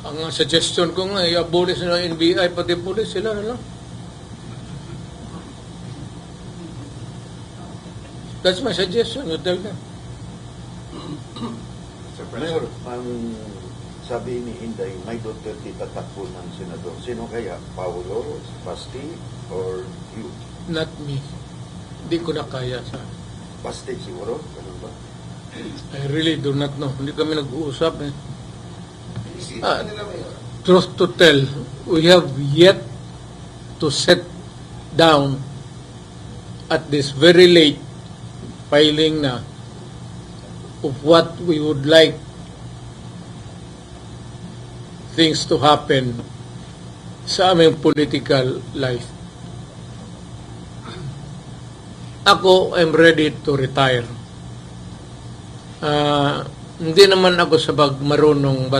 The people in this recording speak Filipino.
Ang suggestion ko nga, i-abolish na ng NBI, pati police sila na lang. That's my suggestion. You tell them. Mayor, ang sabi ni Inday, may Duterte tatakbo ng senador. Sino kaya? Paulo, Basti, or you? Not me. Hindi ko na kaya sa... Basti siguro? Ganun ba? I really do not know. Hindi kami nag-uusap eh. Ah, truth to tell, we have yet to set down at this very late filing na of what we would like things to happen sa aming political life. Ako, I'm ready to retire. Ah, hindi naman ako sabag marunong but